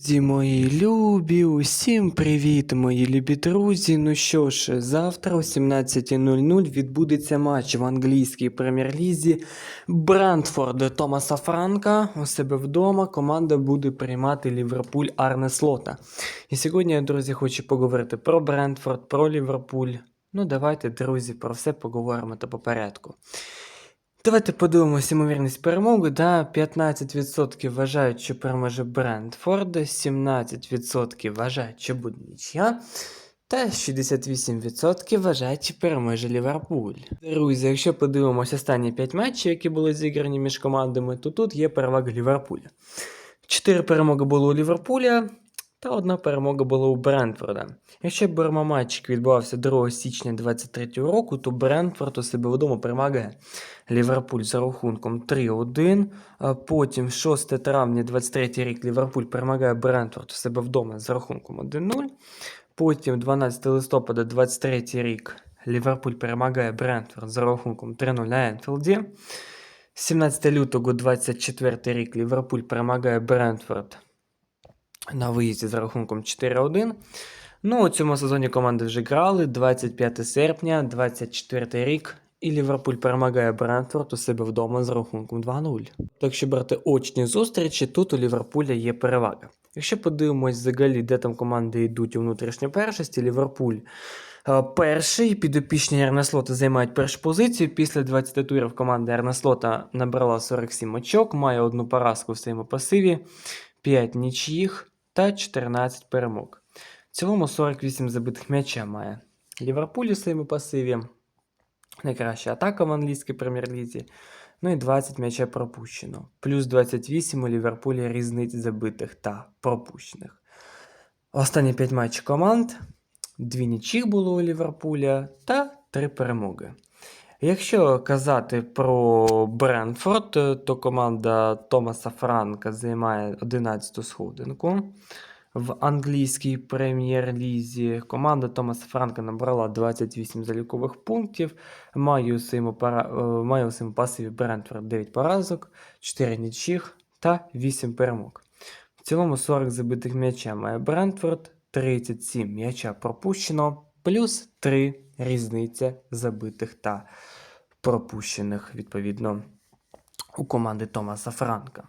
Зі мої любі, усім привіт, мої любі друзі. Ну що ж, завтра о 17.00 відбудеться матч в англійській прем'єр-лізі Брентфорд Томаса Франка у себе вдома. Команда буде приймати Ліверпуль Арне Слота. І сьогодні я, друзі, хочу поговорити про Брентфорд, про Ліверпуль. Ну, давайте, друзі, про все поговоримо та по порядку. Давайте подивимося ймовірність перемоги. Да, 15% вважають, що переможе Брентфорд, 17% вважають, що буде нічия, та 68% вважають, що переможе Ліверпуль. Друзі, якщо подивимося останні 5 матчів, які були зіграні між командами, то тут є перевага Ліверпуля. 4 перемоги було у Ліверпуля. Та одна перемога була у Брентфорда. Якщо беремо матч, який відбувався 2 січня 2023 року, то Брентфорд у себе вдома перемагає Ліверпуль за рахунком 3-1. А Потім 6 травня 23 рік Ліверпуль перемагає Брентфорд у себе вдома за рахунком 1-0. Потім 12 листопада 23 рік Ліверпуль перемагає Брентфорд за рахунком 3-0 на Енфілді. 17 лютого 24 рік Ліверпуль перемагає Брентфорд на виїзді за рахунком 4-1. Ну, у цьому сезоні команди вже грали 25 серпня, 24 рік, і Ліверпуль перемагає Брентфорд у себе вдома з рахунком 2-0. Так якщо брати очні зустрічі, тут у Ліверпуля є перевага. Якщо подивимось взагалі, де там команди йдуть у внутрішню першості, Ліверпуль е, перший, підопічні Ернеслота займають першу позицію. Після 20 турів команда Ернеслота набрала 47 очок, має одну поразку в своєму пасиві, 5 нічиїх та 14 перемог. В цілому 48 забитих м'яча має. Ліверпуль у своєму пасиві. Найкраща атака в англійській прем'єр-лізі. Ну і 20 м'яча пропущено. Плюс 28 у Ліверпулі різниць забитих та пропущених. Останні 5 матчів команд. Дві нічих було у Ліверпуля та 3 перемоги. Якщо казати про Бренфорд, то команда Томаса Франка займає 11-ту сходинку в англійській прем'єр-лізі. Команда Томаса Франка набрала 28 залікових пунктів. Має у своєму, пара... е, має у своєму пасиві Брентфорд 9 поразок, 4 нічих та 8 перемог. В цілому 40 забитих м'яча має Брентфорд, 37 м'яча пропущено, плюс 3 різниця забитих та пропущених, відповідно, у команди Томаса Франка.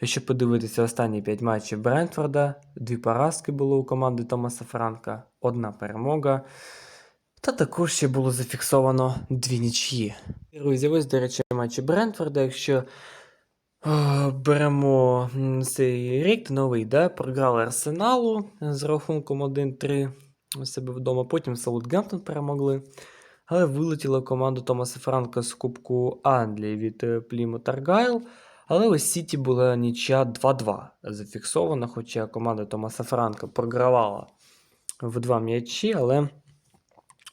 Якщо подивитися останні 5 матчів Брентфорда, дві поразки було у команди Томаса Франка, одна перемога. Та також ще було зафіксовано дві нічї. Друзі, ось, до речі, матчі Брентфорда. Якщо е, беремо цей рік новий, да, програли Арсеналу з рахунком 1-3 у себе вдома. Потім Саутгемптон перемогли. Але вилетіла команда Томаса Франка з Кубку Англії від е, Плімут Аргайл. Але ось Сіті була нічия 2-2 зафіксована, хоча команда Томаса Франка програвала в два м'ячі, але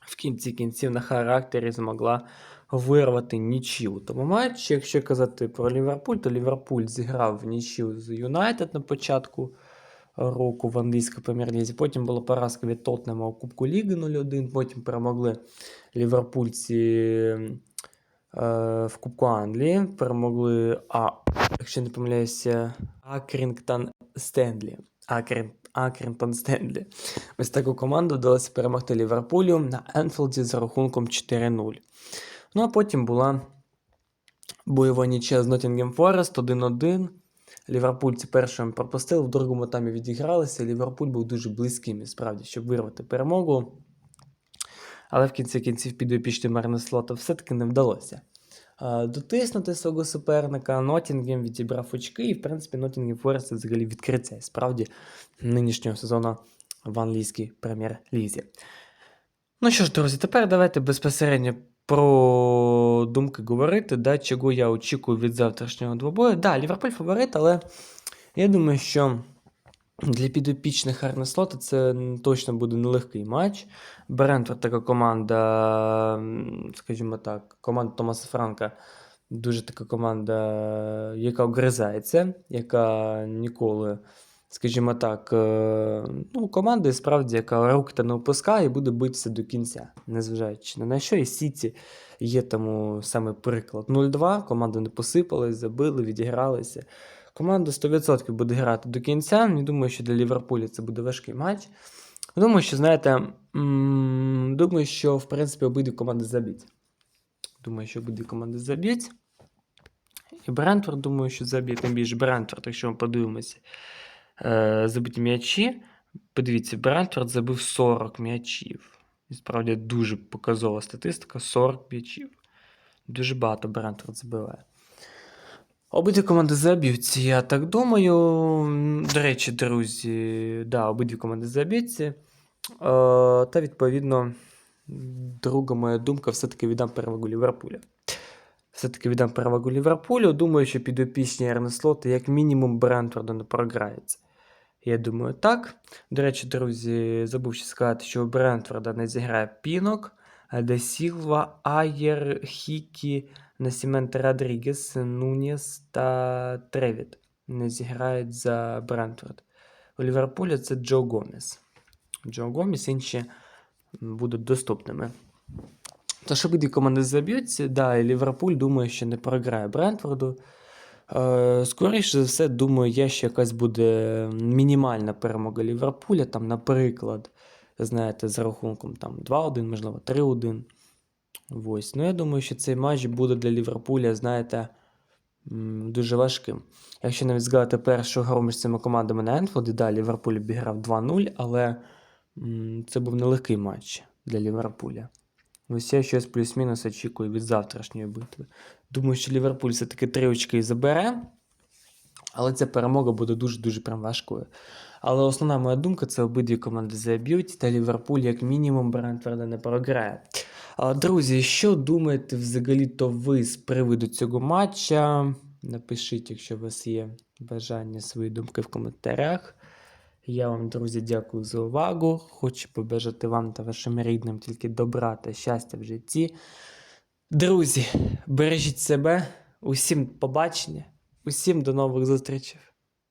в кінці кінців на характері змогла вирвати нічию у тому матчі. Якщо казати про Ліверпуль, то Ліверпуль зіграв в нічию з Юнайтед на початку року в англійській прем'єр-лізі. Потім була поразка від Тоттенема у Кубку Ліги 0-1, потім перемогли ліверпульці е, в Кубку Англії, перемогли, а, якщо не помиляюся, Акрінгтон Стенлі. Акрін, Акрінтон Стенлі. Ось таку команду вдалося перемогти Ліверпулю на Енфілді з рахунком 4-0. Ну а потім була бойова нічия з Ноттінгем Форест 1-1. Ліверпульці першим пропустили, в другому таймі відігралися. Ліверпуль був дуже близьким, і справді, щоб вирвати перемогу. Але в кінці кінців підопічним Арнеслота все-таки не вдалося. Дотиснути свого суперника, Ноттінгем відібрав очки, і, в принципі, Ноттінгем Форест це взагалі відкриття і справді нинішнього сезону в англійській прем'єр-лізі. Ну що ж, друзі, тепер давайте безпосередньо про думки говорити, да, чого я очікую від завтрашнього двобою. Да, Ліверпуль фаворит, але я думаю, що для підопічних Арнеслота це точно буде нелегкий матч. Брентфорд така команда, скажімо так, команда Томаса Франка. Дуже така команда, яка огризається, яка ніколи, скажімо так, е, ну, команда справді, яка руки та не опускає і буде битися до кінця, незважаючи на що. І Сіті є тому саме приклад. 0-2, команда не посипалась, забили, відігралися. Команда 100% буде грати до кінця. Не думаю, що для Ліверпуля це буде важкий матч. Думаю, що, знаєте, думаю, що в принципі обидві команди заб'ють. Думаю, що обидві команди заб'ють. І Брентфорд, думаю, що заб'є, тим більше Брентфорд, якщо ми подивимося, е, забиті м'ячі. Подивіться, Брентфорд забив 40 м'ячів. І справді дуже показова статистика: 40 м'ячів. Дуже багато Брентфорд забиває. Обидві команди заб'ються, я так думаю. До речі, друзі, да, обидві команди заб'ються. Е, та, відповідно, друга моя думка, все-таки віддам перевагу Ліверпуля. Все-таки віддам перевагу Ліверпулю. Думаю, що підопічні Ернеслоти, як мінімум, Брентфорду не програється. Я думаю, так. До речі, друзі, забув ще сказати, що у Брентфорда не зіграє Пінок, Де Сілва, Айєр, Хікі, Насіменте Родрігес, Нуніс та Тревіт не зіграють за Брентфорд. У Ліверпуля це Джо Гомес. Джо Гомес, інші будуть доступними. Тож обидві команди заб'ються, да, і Ліверпуль думаю, що не програє Брентфорду. Е, скоріше за все, думаю, є ще якась буде мінімальна перемога Ліверпуля, там, наприклад, знаєте, з рахунком там 2-1, можливо, 3-1. Ось. Ну, я думаю, що цей матч буде для Ліверпуля, знаєте, дуже важким. Якщо навіть згадати першу гру між цими командами на Енфілді, да, Ліверпуль обіграв 2-0, але це був нелегкий матч для Ліверпуля. Ось я щось плюс-мінус очікую від завтрашньої битви. Думаю, що Ліверпуль все-таки три очки і забере, але ця перемога буде дуже-дуже прям важкою. Але основна моя думка це обидві команди заб'ють, та Ліверпуль, як мінімум, Брентфорда не програє. Друзі, що думаєте взагалі-то ви з приводу цього матча? Напишіть, якщо у вас є бажання свої думки в коментарях. Я вам, друзі, дякую за увагу. Хочу побажати вам та вашим рідним тільки добра та щастя в житті. Друзі, бережіть себе, усім побачення, усім до нових зустрічей.